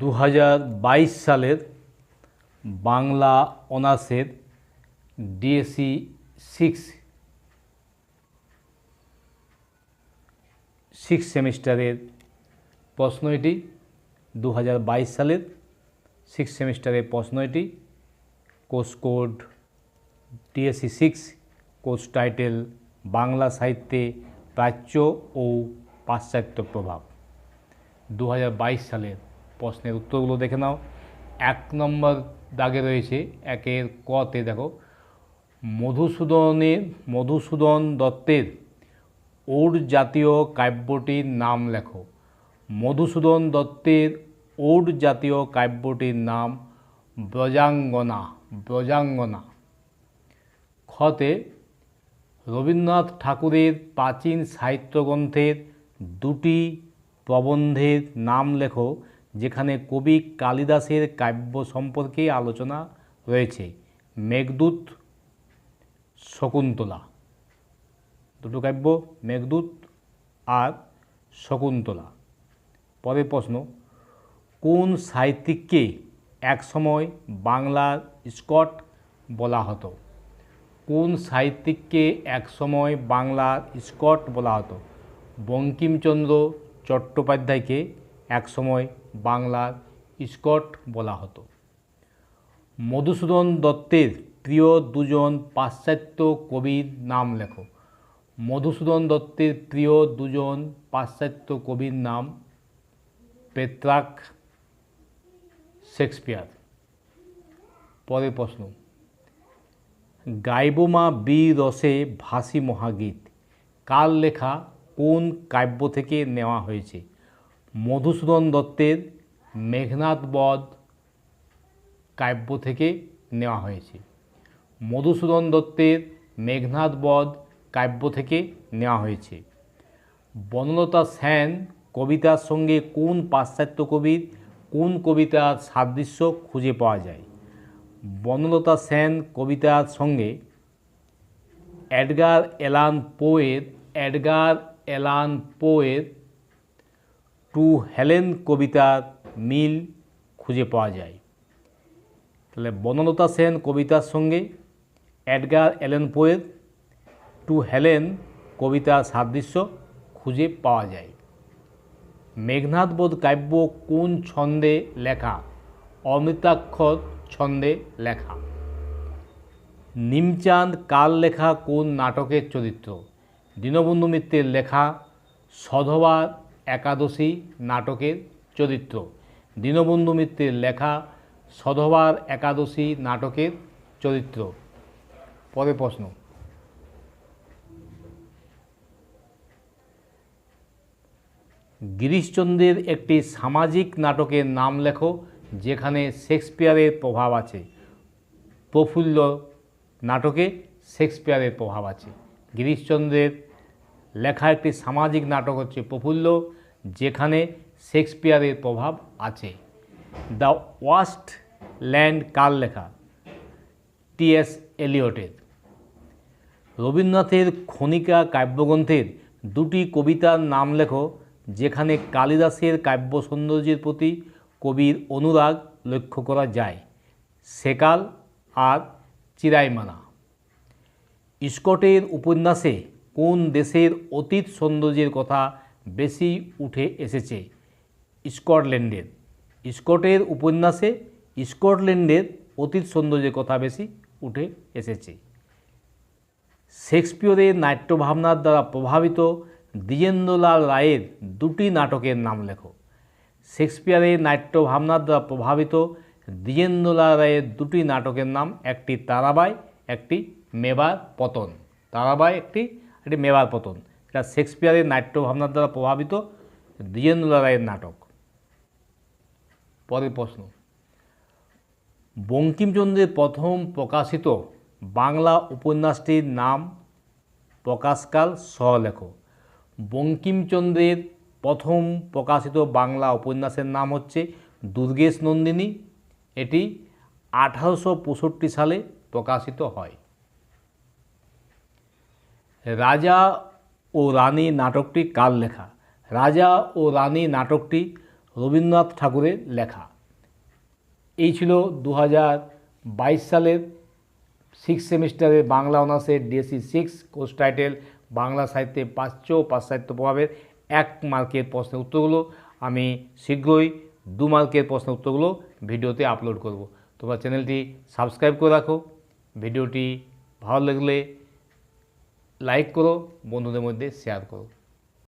দু হাজার বাইশ সালের বাংলা অনার্সের ডিএসসি সিক্স সিক্স সেমিস্টারের প্রশ্ন এটি। দু হাজার বাইশ সালের সিক্স সেমিস্টারের প্রশ্ন এটি। Course code DSC six, course title Bangla সাহিত্যে প্রাচ্য ও পাশ্চাত্য প্রভাব। দু হাজার বাইশ সালের প্রশ্নের উত্তরগুলো দেখে নাও। এক নম্বর দাগে রয়েছে একের কতে দেখো, মধুসূদনের, মধুসূদন দত্তের ওর জাতীয় কাব্যটির নাম লেখো। মধুসূদন দত্তের ওর জাতীয় কাব্যটির নাম ব্রজাঙ্গনা ব্রজাঙ্গনা। খতে রবীন্দ্রনাথ ঠাকুরের প্রাচীন সাহিত্যগ্রন্থের দুটি প্রবন্ধের নাম লেখো যেখানে কবি কালিদাসের কাব্য সম্পর্কে আলোচনা রয়েছে। মেঘদূত শকুন্তলা। দুটো কাব্য, মেঘদূত আর শকুন্তলা। পরের প্রশ্ন, কোন সাহিত্যিককে একসময় বাংলার স্কট বলা হতো? কোন সাহিত্যিককে একসময় বাংলার স্কট বলা হতো? বঙ্কিমচন্দ্র চট্টোপাধ্যায়কে একসময় বাংলার স্কট বলা হতো। মধুসূদন দত্তের প্রিয় দুজন পাশ্চাত্য কবির নাম লেখো। মধুসূদন দত্তের প্রিয় দুজন পাশ্চাত্য কবির নাম পেত্রাক শেক্সপিয়ার। পরের প্রশ্ন। গাইবমা বি রসে ভাসি মহাগীত। কার লেখা কোন কাব্য থেকে নেওয়া হয়েছে? মধুসূদন দত্তের মেঘনাথ বধ কাব্য থেকে নেওয়া হয়েছে। মধুসূদন দত্তের মেঘনাথ বধ কাব্য থেকে নেওয়া হয়েছে। বনলতা সেন কবিতার সঙ্গে কোন পাশ্চাত্য কবির, কোন কবিতার সাদৃশ্য খুঁজে পাওয়া যায়? বনলতা সেন কবিতার সঙ্গে এডগার এলান পোয়ের, এডগার এলান পোয়ের টু হেলেন কবিতার মিল খুঁজে পাওয়া যায়। তাহলে বনলতা সেন কবিতার সঙ্গে অ্যাডগার এলেন পোয়ের টু হেলেন কবিতার সাদৃশ্য খুঁজে পাওয়া যায়। মেঘনাথ বোধ কাব্য কোন ছন্দে লেখা? অমৃতাক্ষর ছন্দে লেখা। নিমচাঁদ কাল লেখা? কোন নাটকের চরিত্র? দীনবন্ধু মিত্রের লেখা, সধবার একাদশী নাটকের চরিত্র। দীনবন্ধু মিত্রের লেখা সধবার একাদশী নাটকের চরিত্র। পরে প্রশ্ন। গিরিশচন্দ্রের একটি সামাজিক নাটকের নাম লেখো, যেখানে শেক্সপিয়ারের প্রভাব আছে। প্রফুল্ল নাটকে শেক্সপিয়ারের প্রভাব আছে। গিরিশচন্দ্রের লেখা একটি সামাজিক নাটক হচ্ছে প্রফুল্ল, যেখানে শেক্সপিয়ারের প্রভাব আছে। দ্য ওয়াস্ট ল্যান্ড কার লেখা? টিএস এলিয়টের। রবীন্দ্রনাথের খনিকা কাব্যগ্রন্থের দুটি কবিতার নাম লেখো, যেখানে কালিদাসের কাব্য সৌন্দর্যের প্রতি কবির অনুরাগ লক্ষ্য করা যায়। সেকাল আর চিরাইমানা। স্কটের উপন্যাসে কোন দেশের অতীত সৌন্দর্যের কথা বেশি উঠে এসেছে? স্কটল্যান্ডের। স্কটের উপন্যাসে স্কটল্যান্ডের অতীত সৌন্দর্যের কথা বেশি উঠে এসেছে। শেক্সপিয়রের নাট্যভাবনার দ্বারা প্রভাবিত দ্বিজেন্দ্রলাল রায়ের দুটি নাটকের নাম লেখো। শেক্সপিয়ারের নাট্যভাবনার দ্বারা প্রভাবিত দ্বিজেন্দ্রলাল রায়ের দুটি নাটকের নাম একটি তারাবাই, একটি মেবার পতন। তারাবাই একটি একটি মেবার পতন। এটা শেক্সপিয়ারের নাট্যভাবনার দ্বারা প্রভাবিত দ্বিজেন্দ্রলাল রায়ের নাটক। পরের প্রশ্ন। বঙ্কিমচন্দ্রের প্রথম প্রকাশিত বাংলা উপন্যাসটির নাম প্রকাশকাল সহলেখ বঙ্কিমচন্দ্রের প্রথম প্রকাশিত বাংলা উপন্যাসের নাম হচ্ছে দুর্গেশ নন্দিনী। এটি আঠারোশো পঁয়ষট্টি সালে প্রকাশিত হয়। রাজা ও রানী নাটকটি কার লেখা? রাজা ও রানী নাটকটি রবীন্দ্রনাথ ঠাকুরের লেখা। এই ছিল দু সালের সিক্স সেমিস্টারের বাংলা অনার্সের DSC six course title Bangla সাহিত্যে ও পাশ্চাত্য প্রভাবের এক মার্কের প্রশ্নের উত্তরগুলো। আমি শীঘ্রই দু মার্কের প্রশ্নের উত্তরগুলো ভিডিওতে আপলোড করব। তোমরা চ্যানেলটি সাবস্ক্রাইব করে রাখো। ভিডিওটি ভালো লাগলে লাইক করো বন্ধুদের মধ্যে শেয়ার করো।